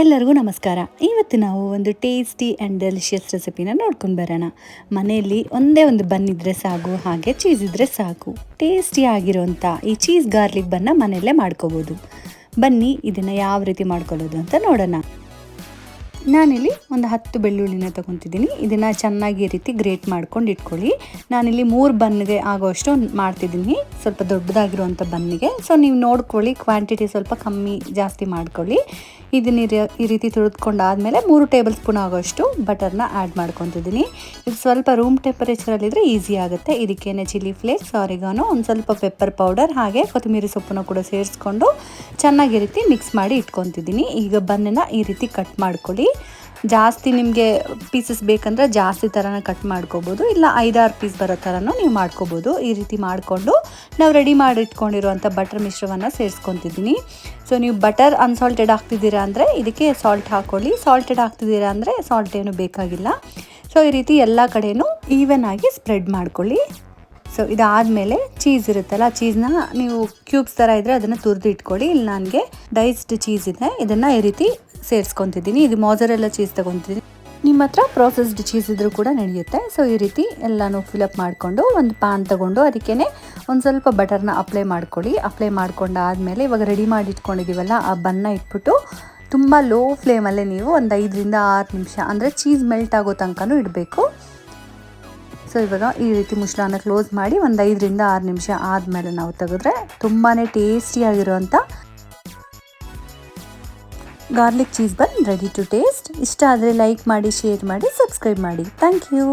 ಎಲ್ಲರಿಗೂ ನಮಸ್ಕಾರ. ಇವತ್ತು ನಾವು ಒಂದು ಟೇಸ್ಟಿ ಆ್ಯಂಡ್ ಡೆಲಿಷಿಯಸ್ ರೆಸಿಪಿನ ನೋಡ್ಕೊಂಡು ಬರೋಣ. ಮನೆಯಲ್ಲಿ ಒಂದೇ ಒಂದು ಬನ್ ಇದ್ದರೆ ಸಾಕು, ಹಾಗೆ ಚೀಸ್ ಇದ್ದರೆ ಸಾಕು. ಟೇಸ್ಟಿ ಆಗಿರೋಂಥ ಈ ಚೀಸ್ ಗಾರ್ಲಿಕ್ ಬನ್ನ ಮನೆಯಲ್ಲೇ ಮಾಡ್ಕೋಬೋದು. ಬನ್ನಿ, ಇದನ್ನು ಯಾವ ರೀತಿ ಮಾಡ್ಕೊಳ್ಳೋದು ಅಂತ ನೋಡೋಣ. ನಾನಿಲ್ಲಿ ಒಂದು ಹತ್ತು ಬೆಳ್ಳುಳ್ಳಿನ ತೊಗೊತಿದ್ದೀನಿ. ಇದನ್ನು ಚೆನ್ನಾಗಿ ಈ ರೀತಿ ಗ್ರೇಟ್ ಮಾಡ್ಕೊಂಡು ಇಟ್ಕೊಳ್ಳಿ. ನಾನಿಲ್ಲಿ ಮೂರು ಬನ್ನಿಗೆ ಆಗೋಷ್ಟು ಮಾಡ್ತಿದ್ದೀನಿ. ಸ್ವಲ್ಪ ದೊಡ್ಡದಾಗಿರುವಂಥ ಬನ್ನಿಗೆ ಸೊ ನೀವು ನೋಡ್ಕೊಳ್ಳಿ ಕ್ವಾಂಟಿಟಿ ಸ್ವಲ್ಪ ಕಮ್ಮಿ ಜಾಸ್ತಿ ಮಾಡ್ಕೊಳ್ಳಿ. ಇದನ್ನ ಈ ರೀತಿ ತುಳಿದ್ಕೊಂಡಾದ್ಮೇಲೆ ಮೂರು ಟೇಬಲ್ ಸ್ಪೂನ್ ಆಗೋಷ್ಟು ಬಟರ್ನ ಆ್ಯಡ್ ಮಾಡ್ಕೊತಿದ್ದೀನಿ. ಇದು ಸ್ವಲ್ಪ ರೂಮ್ ಟೆಂಪರೇಚರಲ್ಲಿದ್ದರೆ ಈಸಿ ಆಗುತ್ತೆ. ಇದಕ್ಕೇನೆ ಚಿಲ್ಲಿ ಫ್ಲೇಕ್ಸ್, ಆರಿಗಾನು, ಒಂದು ಸ್ವಲ್ಪ ಪೆಪ್ಪರ್ ಪೌಡರ್, ಹಾಗೆ ಕೊತ್ತಂಬರಿ ಸೊಪ್ಪನ್ನು ಕೂಡ ಸೇರಿಸ್ಕೊಂಡು ಚೆನ್ನಾಗಿ ರೀತಿ ಮಿಕ್ಸ್ ಮಾಡಿ ಇಟ್ಕೊತಿದ್ದೀನಿ. ಈಗ ಬನ್ನನ್ನು ಈ ರೀತಿ ಕಟ್ ಮಾಡ್ಕೊಳ್ಳಿ. ಜಾಸ್ತಿ ನಿಮಗೆ ಪೀಸಸ್ ಬೇಕಂದ್ರೆ ಜಾಸ್ತಿ ಥರನ ಕಟ್ ಮಾಡ್ಕೋಬೋದು, ಇಲ್ಲ ಐದಾರು ಪೀಸ್ ಬರೋ ಥರನೂ ನೀವು ಮಾಡ್ಕೋಬೋದು. ಈ ರೀತಿ ಮಾಡಿಕೊಂಡು ನಾವು ರೆಡಿ ಮಾಡಿ ಇಟ್ಕೊಂಡಿರುವಂಥ ಬಟರ್ ಮಿಶ್ರವನ್ನು ಸೇರಿಸ್ಕೊತಿದ್ದೀನಿ. ಸೊ ನೀವು ಬಟರ್ ಅನ್ಸಾಲ್ಟೆಡ್ ಹಾಕ್ತಿದ್ದೀರಾ ಅಂದರೆ ಇದಕ್ಕೆ ಸಾಲ್ಟ್ ಹಾಕ್ಕೊಳ್ಳಿ ಸಾಲ್ಟೆಡ್ ಹಾಕ್ತಿದ್ದೀರಾ ಅಂದರೆ ಸಾಲ್ಟ್ ಏನು ಬೇಕಾಗಿಲ್ಲ. ಸೊ ಈ ರೀತಿ ಎಲ್ಲ ಕಡೆಯೂ ಈವನ್ ಆಗಿ ಸ್ಪ್ರೆಡ್ ಮಾಡ್ಕೊಳ್ಳಿ. ಸೊ ಇದಾದಮೇಲೆ ಚೀಸ್ ಇರುತ್ತಲ್ಲ ಚೀಸ್ನ ನೀವು ಕ್ಯೂಬ್ಸ್ ಥರ ಇದ್ದರೆ ಅದನ್ನು ತುರಿದು ಇಟ್ಕೊಳ್ಳಿ ಇಲ್ಲಿ ನನಗೆ ಡೈಸ್ಡ್ ಚೀಸ್ ಇದೆ. ಇದನ್ನು ಈ ರೀತಿ ಸೇರಿಸ್ಕೊತಿದ್ದೀನಿ. ಇದು ಮಾಜರೆಲ್ಲ ಚೀಸ್ ತಗೊತಿದ್ದೀನಿ. ನಿಮ್ಮ ಹತ್ರ ಪ್ರೋಸೆಸ್ಡ್ ಚೀಸ್ ಇದ್ರೂ ಕೂಡ ನಡೆಯುತ್ತೆ. ಸೊ ಈ ರೀತಿ ಎಲ್ಲನೂ ಫಿಲಪ್ ಮಾಡಿಕೊಂಡು ಒಂದು ಪ್ಯಾನ್ ತಗೊಂಡು ಅದಕ್ಕೇ ಒಂದು ಸ್ವಲ್ಪ ಬಟರ್ನ ಅಪ್ಲೈ ಮಾಡ್ಕೊಳ್ಳಿ. ಅಪ್ಲೈ ಮಾಡ್ಕೊಂಡು ಆದಮೇಲೆ ಇವಾಗ ರೆಡಿ ಮಾಡಿ ಇಟ್ಕೊಂಡಿದ್ದೀವಲ್ಲ ಆ ಬನ್ನ ಇಟ್ಬಿಟ್ಟು ತುಂಬ ಲೋ ಫ್ಲೇಮಲ್ಲೇ ನೀವು ಒಂದು ಐದರಿಂದ ಆರು ನಿಮಿಷ ಅಂದರೆ ಚೀಸ್ ಮೆಲ್ಟ್ ಆಗೋ ತನಕನೂ ಇಡಬೇಕು. ಸೊ ಇವಾಗ ಈ ರೀತಿ ಮುಚ್ಚಳನ ಕ್ಲೋಸ್ ಮಾಡಿ ಒಂದು ಐದರಿಂದ ಆರು ನಿಮಿಷ ಆದಮೇಲೆ ನಾವು ತೆಗೆದ್ರೆ ತುಂಬಾ ಟೇಸ್ಟಿಯಾಗಿರುವಂಥ garlic cheese bun ready to taste ಇಷ್ಟ ಆದರೆ ಲೈಕ್ ಮಾಡಿ ಶೇರ್ ಮಾಡಿ ಸಬ್ಸ್ಕ್ರೈಬ್ ಮಾಡಿ. Thank you